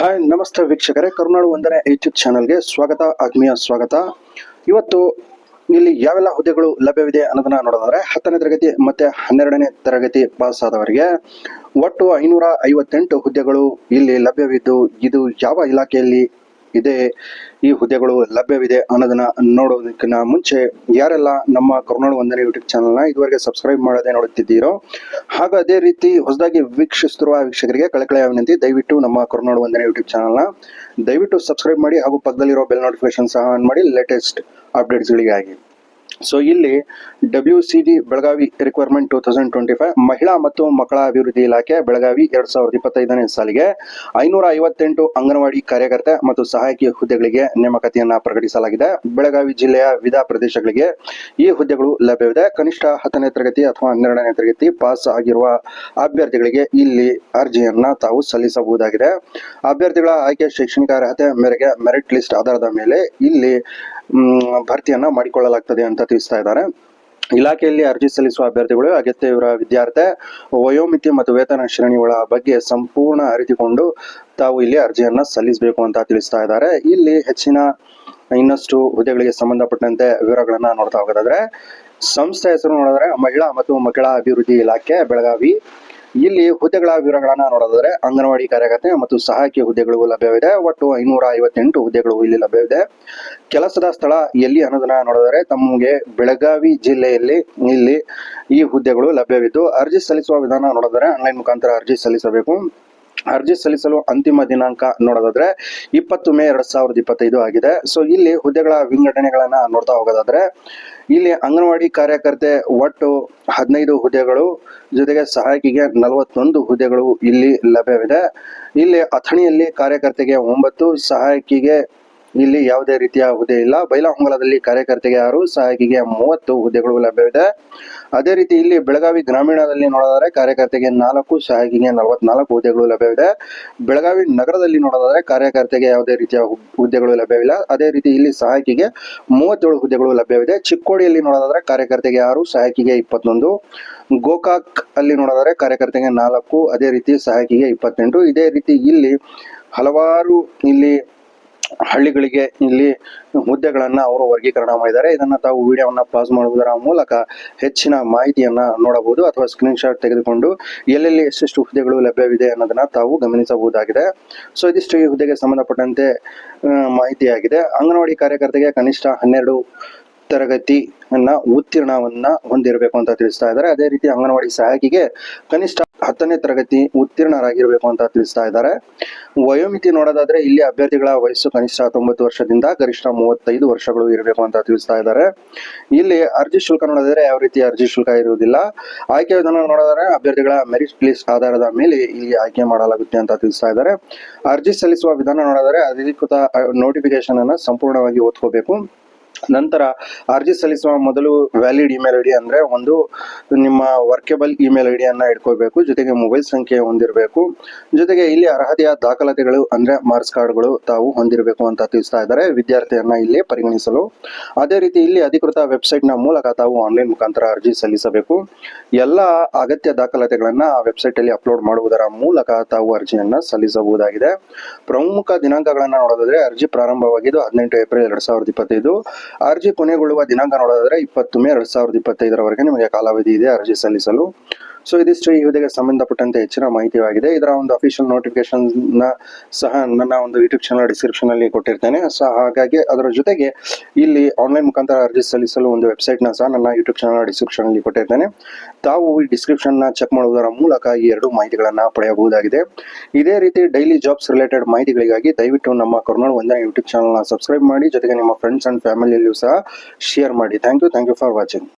Hi ನಮಸ್ತೆ ವೀಕ್ಷಕರೇ. ಕರುನಾಡು ಒಂದನೇ ಯೂಟ್ಯೂಬ್ ಚಾನಲ್ಗೆ ಸ್ವಾಗತ, ಆತ್ಮೀಯ ಸ್ವಾಗತ. ಇವತ್ತು ಇಲ್ಲಿ ಯಾವೆಲ್ಲ ಹುದ್ದೆಗಳು ಲಭ್ಯವಿದೆ ಅನ್ನೋದನ್ನ ನೋಡೋದಾದ್ರೆ, ಹತ್ತನೇ ತರಗತಿ ಮತ್ತೆ ಹನ್ನೆರಡನೇ ತರಗತಿ ಪಾಸ್ ಆದವರಿಗೆ ಒಟ್ಟು ಐನೂರ ಐವತ್ತೆಂಟು ಹುದ್ದೆಗಳು ಇಲ್ಲಿ ಲಭ್ಯವಿದ್ದು, ಇದು ಯಾವ ಇಲಾಖೆಯಲ್ಲಿ ಇದೆ. ಈ ಹುದ್ದೆಗಳು ಲಭ್ಯವಿದೆ ಅನ್ನೋದನ್ನ ನೋಡೋದಕ್ಕಿಂತ ಮುಂಚೆ ಯಾರೆಲ್ಲ ನಮ್ಮ ಕರುನಾಡು ಒಂದನೇ ಯೂಟ್ಯೂಬ್ ಚಾನಲ್ನ ಇದುವರೆಗೆ ಸಬ್ಸ್ಕ್ರೈಬ್ ಮಾಡೋದೇ ನೋಡುತ್ತಿದ್ದೀರೋ, ಹಾಗ ಅದೇ ರೀತಿ ಹೊಸದಾಗಿ ವೀಕ್ಷಿಸುತ್ತಿರುವ ವೀಕ್ಷಕರಿಗೆ ಕಳಕಳೆಯ ವಿನಂತಿ, ದಯವಿಟ್ಟು ನಮ್ಮ ಕರುನಾಡು ಒಂದನೇ ಯೂಟ್ಯೂಬ್ ಚಾನಲ್ನ ದಯವಿಟ್ಟು ಸಬ್ಸ್ಕ್ರೈಬ್ ಮಾಡಿ ಹಾಗೂ ಪಕ್ಕದಲ್ಲಿರೋ ಬೆಲ್ ನೋಟಿಫಿಕೇಶನ್ ಸಹ ಆನ್ ಮಾಡಿ ಲೇಟೆಸ್ಟ್ ಅಪ್ಡೇಟ್ಸ್ಗಳಿಗಾಗಿ ಸೊ ಇಲ್ಲಿ W C D Belagavi requirement two thousand twenty five ಮಹಿಳಾ ಮತ್ತು ಮಕ್ಕಳ ಅಭಿವೃದ್ಧಿ ಇಲಾಖೆ ಬೆಳಗಾವಿ ಎರಡ್ ಸಾವಿರದ ಇಪ್ಪತ್ತೈದನೇ ಸಾಲಿಗೆ ಐನೂರ ಐವತ್ತೆಂಟು ಅಂಗನವಾಡಿ ಕಾರ್ಯಕರ್ತೆ ಮತ್ತು ಸಹಾಯಕಿ ಹುದ್ದೆಗಳಿಗೆ ನೇಮಕಾತಿಯನ್ನು ಪ್ರಕಟಿಸಲಾಗಿದೆ. ಬೆಳಗಾವಿ ಜಿಲ್ಲೆಯ ವಿಧ ಪ್ರದೇಶಗಳಿಗೆ ಈ ಹುದ್ದೆಗಳು ಲಭ್ಯವಿದೆ. ಕನಿಷ್ಠ ಹತ್ತನೇ ತರಗತಿ ಅಥವಾ ಹನ್ನೆರಡನೇ ತರಗತಿ ಪಾಸ್ ಆಗಿರುವ ಅಭ್ಯರ್ಥಿಗಳಿಗೆ ಇಲ್ಲಿ ಅರ್ಜಿಯನ್ನ ತಾವು ಸಲ್ಲಿಸಬಹುದಾಗಿದೆ. ಅಭ್ಯರ್ಥಿಗಳ ಆಯ್ಕೆ ಶೈಕ್ಷಣಿಕ ಅರ್ಹತೆ ಮೇರೆಗೆ ಮೆರಿಟ್ ಲಿಸ್ಟ್ ಆಧಾರದ ಮೇಲೆ ಇಲ್ಲಿ ಭರ್ತಿಯನ್ನ ಮಾಡಿಕೊಳ್ಳಲಾಗ್ತದೆ ಅಂತ ತಿಳಿಸ್ತಾ ಇದ್ದಾರೆ. ಇಲಾಖೆಯಲ್ಲಿ ಅರ್ಜಿ ಸಲ್ಲಿಸುವ ಅಭ್ಯರ್ಥಿಗಳು ಅಗತ್ಯವಿರುವ ವಿದ್ಯಾರ್ಥಿ, ವಯೋಮಿತಿ ಮತ್ತು ವೇತನ ಶ್ರೇಣಿಗಳ ಬಗ್ಗೆ ಸಂಪೂರ್ಣ ಅರಿತುಕೊಂಡು ತಾವು ಇಲ್ಲಿ ಅರ್ಜಿಯನ್ನ ಸಲ್ಲಿಸಬೇಕು ಅಂತ ತಿಳಿಸ್ತಾ ಇದ್ದಾರೆ. ಇಲ್ಲಿ ಹೆಚ್ಚಿನ ಇನ್ನಷ್ಟು ಹುದ್ದೆಗಳಿಗೆ ಸಂಬಂಧಪಟ್ಟಂತೆ ವಿವರಗಳನ್ನ ನೋಡ್ತಾ ಹೋಗೋದಾದ್ರೆ ಸಂಸ್ಥೆ ಹೆಸರು ನೋಡಿದ್ರೆ ಮಹಿಳಾ ಮತ್ತು ಮಕ್ಕಳ ಅಭಿವೃದ್ಧಿ ಇಲಾಖೆ, ಬೆಳಗಾವಿ. ಇಲ್ಲಿ ಹುದ್ದೆಗಳ ವಿವರಗಳನ್ನ ನೋಡೋದಾದ್ರೆ ಅಂಗನವಾಡಿ ಕಾರ್ಯಕರ್ತೆ ಮತ್ತು ಸಹಾಯಕಿ ಹುದ್ದೆಗಳು ಲಭ್ಯವಿದೆ. ಒಟ್ಟು ಐನೂರ ಐವತ್ತೆಂಟು ಹುದ್ದೆಗಳು ಇಲ್ಲಿ ಲಭ್ಯವಿದೆ. ಕೆಲಸದ ಸ್ಥಳ ಎಲ್ಲಿ ಅನ್ನೋದನ್ನ ನೋಡಿದರೆ ತಮಗೆ ಬೆಳಗಾವಿ ಜಿಲ್ಲೆಯಲ್ಲಿ ಇಲ್ಲಿ ಈ ಹುದ್ದೆಗಳು ಲಭ್ಯವಿದ್ದು, ಅರ್ಜಿ ಸಲ್ಲಿಸುವ ವಿಧಾನ ನೋಡಿದರೆ ಆನ್ಲೈನ್ ಮುಖಾಂತರ ಅರ್ಜಿ ಸಲ್ಲಿಸಬೇಕು. ಅರ್ಜಿ ಸಲ್ಲಿಸಲು ಅಂತಿಮ ದಿನಾಂಕ ನೋಡೋದಾದ್ರೆ ಇಪ್ಪತ್ತು ಮೇ ಎರಡ್ ಸಾವಿರದ ಇಪ್ಪತ್ತೈದು ಆಗಿದೆ. ಸೊ ಇಲ್ಲಿ ಹುದ್ದೆಗಳ ವಿಂಗಡಣೆಗಳನ್ನ ನೋಡ್ತಾ ಹೋಗೋದಾದ್ರೆ, ಇಲ್ಲಿ ಅಂಗನವಾಡಿ ಕಾರ್ಯಕರ್ತೆ ಒಟ್ಟು ಹದಿನೈದು ಹುದ್ದೆಗಳು, ಜೊತೆಗೆ ಸಹಾಯಕಿಗೆ ನಲವತ್ತೊಂದು ಹುದ್ದೆಗಳು ಇಲ್ಲಿ ಲಭ್ಯವಿದೆ. ಇಲ್ಲಿ ಅಥಣಿಯಲ್ಲಿ ಕಾರ್ಯಕರ್ತೆಗೆ ಒಂಬತ್ತು, ಸಹಾಯಕಿಗೆ ಇಲ್ಲಿ ಯಾವುದೇ ರೀತಿಯ ಹುದ್ದೆ ಇಲ್ಲ. ಬೈಲಹೊಂಗಲದಲ್ಲಿ ಕಾರ್ಯಕರ್ತೆಗೆ ಆರು, ಸಹಾಯಕಿಗೆ ಮೂವತ್ತು ಹುದ್ದೆಗಳು ಲಭ್ಯವಿದೆ. ಅದೇ ರೀತಿ ಇಲ್ಲಿ ಬೆಳಗಾವಿ ಗ್ರಾಮೀಣದಲ್ಲಿ ನೋಡೋದಾದ್ರೆ ಕಾರ್ಯಕರ್ತೆಗೆ ನಾಲ್ಕು, ಸಹಾಯಕಿಗೆ ನಲವತ್ನಾಲ್ಕು ಹುದ್ದೆಗಳು ಲಭ್ಯವಿದೆ. ಬೆಳಗಾವಿ ನಗರದಲ್ಲಿ ನೋಡೋದಾದ್ರೆ ಕಾರ್ಯಕರ್ತೆಗೆ ಯಾವುದೇ ರೀತಿಯ ಹುದ್ದೆಗಳು ಲಭ್ಯವಿಲ್ಲ. ಅದೇ ರೀತಿ ಇಲ್ಲಿ ಸಹಾಯಕಿಗೆ ಮೂವತ್ತೇಳು ಹುದ್ದೆಗಳು ಲಭ್ಯವಿದೆ. ಚಿಕ್ಕೋಡಿಯಲ್ಲಿ ನೋಡೋದಾದ್ರೆ ಕಾರ್ಯಕರ್ತೆಗೆ ಆರು, ಸಹಾಯಕಿಗೆ ಇಪ್ಪತ್ತೊಂದು. ಗೋಕಾಕ್ ಅಲ್ಲಿ ನೋಡೋದಾದ್ರೆ ಕಾರ್ಯಕರ್ತೆಗೆ ನಾಲ್ಕು, ಅದೇ ರೀತಿ ಸಹಾಯಕಿಗೆ ಇಪ್ಪತ್ತೆಂಟು. ಇದೇ ರೀತಿ ಇಲ್ಲಿ ಹಲವಾರು ಇಲ್ಲಿ ಹಳ್ಳಿಗಳಿಗೆ ಇಲ್ಲಿ ಹುದ್ದೆಗಳನ್ನ ಅವರು ವರ್ಗೀಕರಣ ಮಾಡಿದ್ದಾರೆ. ಇದನ್ನ ತಾವು ವಿಡಿಯೋವನ್ನ ಪಾಸ್ ಮಾಡುವುದರ ಮೂಲಕ ಹೆಚ್ಚಿನ ಮಾಹಿತಿಯನ್ನ ನೋಡಬಹುದು ಅಥವಾ ಸ್ಕ್ರೀನ್ ಶಾಟ್ ತೆಗೆದುಕೊಂಡು ಎಲ್ಲೆಲ್ಲಿ ಎಷ್ಟೆಷ್ಟು ಹುದ್ದೆಗಳು ಲಭ್ಯವಿದೆ ಅನ್ನೋದನ್ನ ತಾವು ಗಮನಿಸಬಹುದಾಗಿದೆ. ಸೊ ಇದಿಷ್ಟು ಈ ಹುದ್ದೆಗೆ ಸಂಬಂಧಪಟ್ಟಂತೆ ಮಾಹಿತಿಯಾಗಿದೆ. ಅಂಗನವಾಡಿ ಕಾರ್ಯಕರ್ತೆಗೆ ಕನಿಷ್ಠ ಹನ್ನೆರಡು ತರಗತಿಯನ್ನ ಉತ್ತೀರ್ಣವನ್ನ ಹೊಂದಿರಬೇಕು ಅಂತ ತಿಳಿಸ್ತಾ ಇದ್ದಾರೆ. ಅದೇ ರೀತಿ ಅಂಗನವಾಡಿ ಸಹಾಯಕಿಗೆ ಕನಿಷ್ಠ ಹತ್ತನೇ ತರಗತಿ ಉತ್ತೀರ್ಣರಾಗಿರಬೇಕು ಅಂತ ತಿಳಿಸ್ತಾ ಇದ್ದಾರೆ. ವಯೋಮಿತಿ ನೋಡೋದಾದ್ರೆ ಇಲ್ಲಿ ಅಭ್ಯರ್ಥಿಗಳ ವಯಸ್ಸು ಕನಿಷ್ಠ ತೊಂಬತ್ತು ವರ್ಷದಿಂದ ಗರಿಷ್ಠ ಮೂವತ್ತೈದು ವರ್ಷಗಳು ಇರಬೇಕು ಅಂತ ತಿಳಿಸ್ತಾ ಇದ್ದಾರೆ. ಇಲ್ಲಿ ಅರ್ಜಿ ಶುಲ್ಕ ನೋಡೋದಾದ್ರೆ ಯಾವ ರೀತಿ ಅರ್ಜಿ ಶುಲ್ಕ ಇರುವುದಿಲ್ಲ. ಆಯ್ಕೆ ವಿಧಾನ ನೋಡೋದಾದ್ರೆ ಅಭ್ಯರ್ಥಿಗಳ ಮೆರಿಟ್ ಲಿಸ್ಟ್ ಆಧಾರದ ಮೇಲೆ ಇಲ್ಲಿ ಆಯ್ಕೆ ಮಾಡಲಾಗುತ್ತೆ ಅಂತ ತಿಳಿಸ್ತಾ ಇದ್ದಾರೆ. ಅರ್ಜಿ ಸಲ್ಲಿಸುವ ವಿಧಾನ ನೋಡೋದಾದ್ರೆ ಅಧಿಕೃತ ನೋಟಿಫಿಕೇಶನ್ ಅನ್ನ ಸಂಪೂರ್ಣವಾಗಿ ಓದ್ಕೋಬೇಕು. ನಂತರ ಅರ್ಜಿ ಸಲ್ಲಿಸುವ ಮೊದಲು ವ್ಯಾಲಿಡ್ ಇಮೇಲ್ ಐ ಡಿ ಅಂದ್ರೆ ಒಂದು ನಿಮ್ಮ ವರ್ಕೆಬಲ್ ಇಮೇಲ್ ಐಡಿ ಡಿಯನ್ನ ಇಟ್ಕೋಬೇಕು, ಜೊತೆಗೆ ಮೊಬೈಲ್ ಸಂಖ್ಯೆ ಹೊಂದಿರಬೇಕು. ಜೊತೆಗೆ ಇಲ್ಲಿ ಅರ್ಹತೆಯ ದಾಖಲಾತಿಗಳು ಅಂದ್ರೆ ಮಾರ್ಕ್ಸ್ ಕಾರ್ಡ್ಗಳು ತಾವು ಹೊಂದಿರಬೇಕು ಅಂತ ತಿಳಿಸ್ತಾ ಇದ್ದಾರೆ. ವಿದ್ಯಾರ್ಥಿಯನ್ನ ಇಲ್ಲಿ ಪರಿಗಣಿಸಲು. ಅದೇ ರೀತಿ ಇಲ್ಲಿ ಅಧಿಕೃತ ವೆಬ್ಸೈಟ್ನ ಮೂಲಕ ತಾವು ಆನ್ಲೈನ್ ಮುಖಾಂತರ ಅರ್ಜಿ ಸಲ್ಲಿಸಬೇಕು. ಎಲ್ಲ ಅಗತ್ಯ ದಾಖಲಾತಿಗಳನ್ನ ಆ ವೆಬ್ಸೈಟ್ ಅಲ್ಲಿ ಅಪ್ಲೋಡ್ ಮಾಡುವುದರ ಮೂಲಕ ತಾವು ಅರ್ಜಿಯನ್ನ ಸಲ್ಲಿಸಬಹುದಾಗಿದೆ. ಪ್ರಮುಖ ದಿನಾಂಕಗಳನ್ನ ನೋಡೋದಾದ್ರೆ ಅರ್ಜಿ ಪ್ರಾರಂಭವಾಗಿದ್ದು ಹದಿನೆಂಟು ಏಪ್ರಿಲ್ ಎರಡ್ ಸಾವಿರದ ಇಪ್ಪತ್ತೈದು. ಅರ್ಜಿ ಕೊನೆಗೊಳ್ಳುವ ದಿನಾಂಕ ನೋಡೋದಾದ್ರೆ ಇಪ್ಪತ್ತು ಮೇ ಎರಡ್ ಸಾವಿರದ ಇಪ್ಪತ್ತೈದರವರೆಗೆ ನಿಮಗೆ ಕಾಲಾವಧಿ ಇದೆ ಅರ್ಜಿ ಸಲ್ಲಿಸಲು. ಸೊ ಇದಿಷ್ಟು ಈ ಹುದ್ದೆಗೆ ಸಂಬಂಧಪಟ್ಟಂತೆ ಹೆಚ್ಚಿನ ಮಾಹಿತಿಯಾಗಿದೆ. ಇದರ ಒಂದು ಅಫಿಷಿಯಲ್ ನೋಟಿಫಿಕೇಶನ್ನ ಸಹ ನನ್ನ ಒಂದು ಯೂಟ್ಯೂಬ್ ಚಾನಲ್ ಡಿಸ್ಕ್ರಿಪ್ಷನ್ ಅಲ್ಲಿ ಕೊಟ್ಟಿರ್ತೇನೆ. ಸೊ ಹಾಗಾಗಿ ಅದರ ಜೊತೆಗೆ ಇಲ್ಲಿ ಆನ್ಲೈನ್ ಮುಖಾಂತರ ಅರ್ಜಿ ಸಲ್ಲಿಸಲು ಒಂದು ವೆಬ್ಸೈಟ್ನ ಸಹ ನನ್ನ ಯೂಟ್ಯೂಬ್ ಚಾನಲ್ ಡಿಸ್ಕ್ರಿಪ್ಷನ್ ಅಲ್ಲಿ ಕೊಟ್ಟಿರ್ತೇನೆ. ತಾವು ಈ ಡಿಸ್ಕ್ರಿಪ್ಷನ್ನ ಚೆಕ್ ಮಾಡುವುದರ ಮೂಲಕ ಈ ಎರಡು ಮಾಹಿತಿಗಳನ್ನ ಪಡೆಯಬಹುದಾಗಿದೆ. ಇದೇ ರೀತಿ ಡೈಲಿ ಜಾಬ್ಸ್ ರಿಲೇಟೆಡ್ ಮಾಹಿತಿಗಳಿಗಾಗಿ ದಯವಿಟ್ಟು ನಮ್ಮ ಕರ್ನಾಡು ಒಂದನೇ ಯೂಟ್ಯೂಬ್ ಚಾನಲ್ನ ಸಬ್ಸ್ಕ್ರೈಬ್ ಮಾಡಿ, ಜೊತೆಗೆ ನಿಮ್ಮ ಫ್ರೆಂಡ್ಸ್ ಅಂಡ್ ಫ್ಯಾಮಿಲಿಯಲ್ಲೂ ಸಹ ಶೇರ್ ಮಾಡಿ. Thank you thank you for watching